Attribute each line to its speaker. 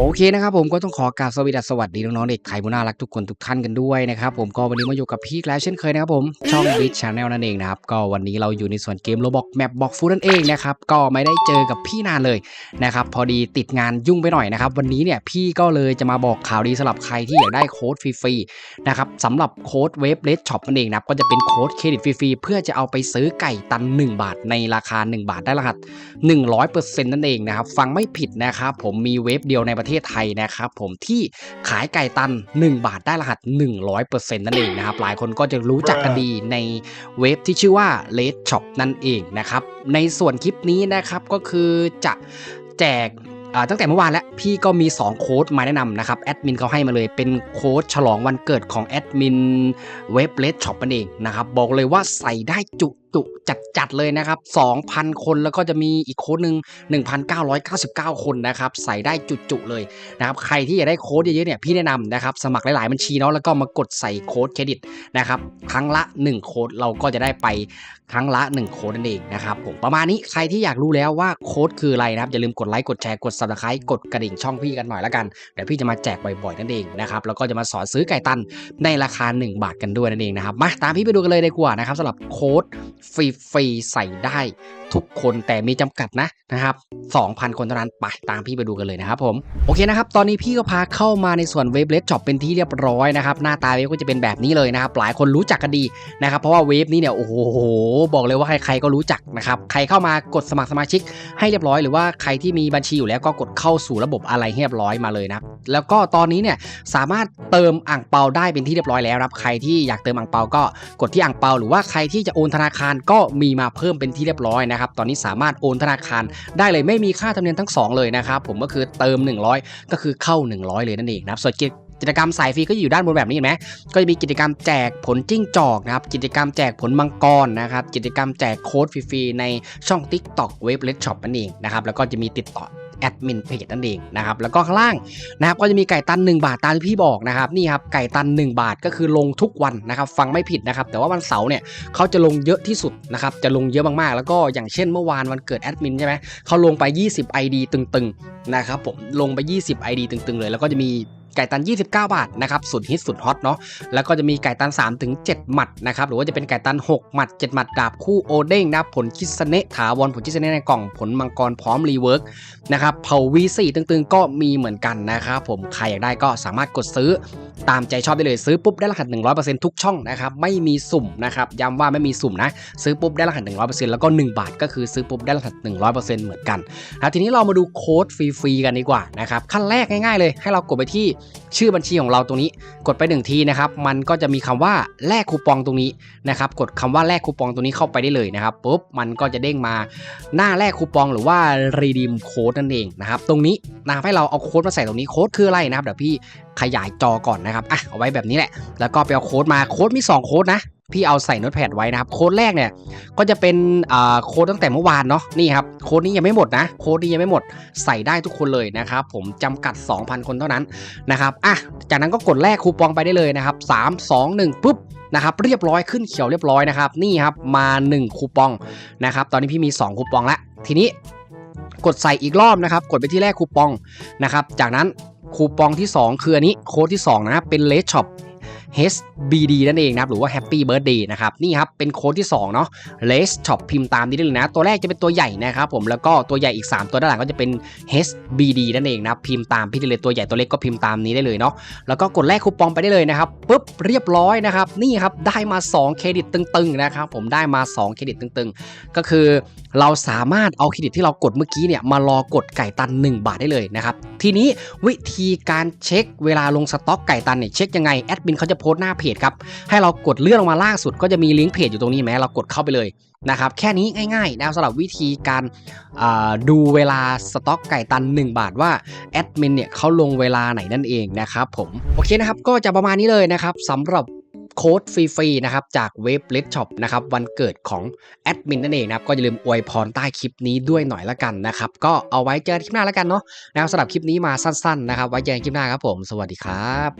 Speaker 1: โอเคนะครับผมก็ต้องขอกราบสวัสดีสวัสดีน้องๆเด็กไทยผู้น่ารักทุกคนทุกท่านกันด้วยนะครับผมก็วันนี้มาอยู่กับพี่แล้วเช่นเคยนะครับผมช่อง b i t Channel นั่นเองนะครับก็วันนี้เราอยู่ในส่วนเกมโรบอกแมปบอกฟูนั่นเองนะครับก็ไม่ได้เจอกับพี่นานเลยนะครับพอดีติดงานยุ่งไปหน่อยนะครับวันนี้เนี่ยพี่ก็เลยจะมาบอกข่าวดีสำหรับใครที่อยากได้โค้ดฟรีๆนะครับสำหรับโค้ดเว็บเลสช็อปนั่นเองนะครับก็จะเป็นโค้ดเครดิตฟรีๆเพื่อจะเอาไปซื้อไก่ตัน 1 บาทในราคา 1 บาทได้รหัส 100%นั่นเองนะครับฟังไม่ผิดนะครับผมมีเว็บเดียวในประเทศทศไทยนะครับผมที่ขายไก่ตัน 1 บาทได้รหัส 100%นั่นเองนะครับหลายคนก็จะรู้จักกันดีในเว็บที่ชื่อว่า Red Shop นั่นเองนะครับในส่วนคลิปนี้นะครับก็คือจะแจกตั้งแต่เมื่อวานแล้วพี่ก็มี 2 โค้ดมาแนะนำนะครับแอดมินเขาให้มาเลยเป็นโค้ดฉลองวันเกิดของแอดมินเว็บเลดช็อปนั่นเองนะครับบอกเลยว่าใส่ได้จุจุจัดจัดๆเลยนะครับ 2,000 คนแล้วก็จะมีอีกโค้ดหนึ่ง1,999 คนนะครับ ใส่ได้จุจุๆเลยนะครับ ใครที่อยากได้โค้ดเยอะๆเนี่ยพี่แนะนำนะครับ สมัครหลายๆบัญชีเนาะแล้วก็มากดใส่โค้ดเครดิตนะครับครั้งละ 1 โค้ดเราก็จะได้ไปครั้งละ 1 โค้ดนั่นเองนะครับผมประมาณนี้ใครที่อยากรู้แล้วว่าโค้ดคืออะไรนะครับอย่าลืมกดไลค์กดแชร์กด subscribe กดกระดิ่งช่องพี่กันหน่อยละกันเดี๋ยวพี่จะมาแจกบ่อยๆนั่นเองนะครับแล้วก็จะมาสอนซื้อไก่ตันในราคา 1 บาทกันด้วยนั่นเองนะครับมาตามพี่ไปดูกันเลยดีกว่านะครับสำหรับโค้ดฟรีๆใส่ได้ทุกคนแต่มีจำกัดนะนะครับ2,000 คนเท่านั้นไปตามพี่ไปดูกันเลยนะครับผมโอเคนะครับตอนนี้พี่ก็พาเข้ามาในส่วนเว็บเลสช็อปเป็นที่เรียบร้อยนะครับหน้าตาเว็บก็จะเป็นแบบนี้เลยนะครับหลายคนรู้จักกันดีนะครับเพราะว่าเว็บนี้เนี่ยโอ้โหบอกเลยว่าใครๆก็รู้จักนะครับใครเข้ามากดสมัครสมาชิกให้เรียบร้อยหรือว่าใครที่มีบัญชีอยู่แล้วก็กดเข้าสู่ระบบอะไรเรียบร้อยมาเลยนะแล้วก็ตอนนี้เนี่ยสามารถเติมอ่างเปาได้เป็นที่เรียบร้อยแล้วครับใครที่อยากเติมอ่างเปาก็กดที่อ่างเปาหรือว่าใครที่จะโอนธนาคารก็มีมาเพิ่มเป็นที่เรียบร้อยนะครับตอนนี้สามารถโอนธนาคารได้เลยไม่มีค่าธรรมเนียมทั้งสองเลยนะครับผมก็คือเติม 100 ก็คือเข้า 100 เลยนั่นเองนะครับส่วนกิจกรรมสายฟรีก็อยู่ด้านบนแบบนี้เห็นไหมก็จะมีกิจกรรมแจกผลจิ้งจอกนะครับ กิจกรรมแจกผลมังกรนะครับ กิจกรรมแจกโค้ดฟรีๆในช่อง Tik t o กเว็บเลดช็อปนั่นเองนะครับ แล้วก็จะมีติดต่อ แอดมินเพจนั่นเองนะครับแล้วก็ข้างล่างนะครับก็จะมีไก่ตัน 1 บาทตามที่พี่บอกนะครับนี่ครับไก่ตัน 1 บาทก็คือลงทุกวันนะครับฟังไม่ผิดนะครับแต่ว่าวันเสาร์เนี่ยเขาจะลงเยอะที่สุดนะครับจะลงเยอะมากๆ แล้วก็อย่างเช่นเมื่อวานวันเกิดแอดมินใช่ไหมเขาลงไป 20 ID ตึงๆนะครับผมลงไป 20 ID ตึงๆเลย แล้วก็จะมี ไก่ตัน 29 บาทนะครับสุดฮิตสุดฮอตเนาะแล้วก็จะมีไก่ตัน 3 ถึง 7 หมัดนะครับหรือว่าจะเป็นไก่ตัน 6 หมัด 7 หมัดดาบคู่โอเด้งนะผลคิสเนะถาวรผลคิสเนะในกล่องผลมังกรพร้อมรีเวิร์กนะครับเผาวีซี่ตึงๆ ก็มีเหมือนกันนะครับผมใครอยากได้ก็สามารถกดซื้อ ตามใจชอบได้เลยซื้อปุ๊บได้รหัส 100%ทุกช่องนะครับไม่มีสุ่มนะครับย้ำว่าไม่มีสุ่มนะซื้อปุ๊บได้รหัส 100%แล้วก็ 1 บาทก็คือซื้อปุ๊บได้รหัส 100%เหมือนกันนะทีนี้เรามาดูโค้ดฟรีๆกันดีกว่านะครับขั้นแรกง่ายๆเลย ให้เรากดไปที่ชื่อบัญชีของเราตรงนี้ กดไปหนึ่งทีนะครับมันก็จะมีคำว่าแลกคูปองตรงนี้นะครับกดคำว่าแลกคูปองตรงนี้เข้าไปได้เลยนะครับปุ๊บมันก็จะเด้งมาหน้าแลกคูปองหรือว่า redeem code นั่นเองนะครับตรงนี้นะให้เราเอาโค้ดมาใส่ตรงนี้โค้ดคืออะไรนะครับเดี๋ยวพี่ขยายจอก่อนนะครับอะเอาไว้แบบนี้แหละ แล้วก็ไปเอาโค้ดมาโค้ดมี 2 โค้ดนะพี่เอาใส่โน้ตแพดไว้นะครับโค้ดแรกเนี่ยก็จะเป็นโค้ดตั้งแต่เมื่อวานเนาะนี่ครับโค้ดนี้ยังไม่หมดนะโค้ดนี้ยังไม่หมดใส่ได้ทุกคนเลยนะครับผมจำกัด 2,000 คนเท่านั้นนะครับอะจากนั้นก็กดแลกคูปองไปได้เลยนะครับ3 2 1ปุ๊บนะครับเรียบร้อยขึ้นเขียวเรียบร้อยนะครับนี่ครับมา 1 คูปองนะครับตอนนี้พี่มี 2 คูปองแล้วทีนี้กดใส่อีกรอบนะครับ กดไปที่แรกคูปองนะครับ จากนั้น คูปองที่ 2 คืออันนี้โค้ดที่ 2 นะเป็นเลสช็อป HBD นั่นเองนะครับหรือว่า Happy Birthday นะครับนี่ครับเป็นโค้ดที่2เนาะ l e s Shop พิมพ์ตามนี้ได้เลยนะ ตัวแรกจะเป็นตัวใหญ่นะครับผมแล้วก็ตัวใหญ่อีก 3 ตัวด้านหลังก็จะเป็น HBD นั่นเองนะพิมพ์ตามพี่ได้เลยตัวใหญ่ตัวเล็กก็พิมพ์ตามนี้ได้เลยเนาะแล้วก็กดแลกคูปองไปได้เลยนะครับปุ๊บเรียบร้อยนะครับนี่ครับได้มา2เครดิตตึงๆนะครับผมได้มา 2 เครดิตตึงๆ ก็คือเราสามารถเอาเครดิตที่เรากดเมื่อกี้เนี่ยมารอกดไก่ตัน 1 บาทได้เลยนะครับทีนี้วิธีการเช็คเวลาลงสต็อกไก่ตันเนี่ยเช็คยังไงแอดมินเขาจะโพสต์หน้าเพจครับให้เรากดเลื่อนลงมาล่างสุด ก็จะมีลิงก์เพจอยู่ตรงนี้ไหมเรากดเข้าไปเลยนะครับแค่นี้ง่ายๆนะสำหรับวิธีการดูเวลาสต็อกไก่ตัน 1 บาทว่าแอดมินเนี่ยเขาลงเวลาไหนนั่นเองนะครับผมโอเคนะครับก็จะประมาณนี้เลยนะครับสำหรับโค้ดฟรีๆนะครับจากเว็บ Red Shop นะครับวันเกิดของแอดมินนั่นเองนะครับก็อย่าลืมอวยพรใต้คลิปนี้ด้วยหน่อยละกันนะครับก็เอาไว้เจอคลิปหน้าละกันเนาะนะครับสำหรับคลิปนี้มาสั้นๆนะครับไว้เจอกันคลิปหน้าครับผม สวัสดีครับ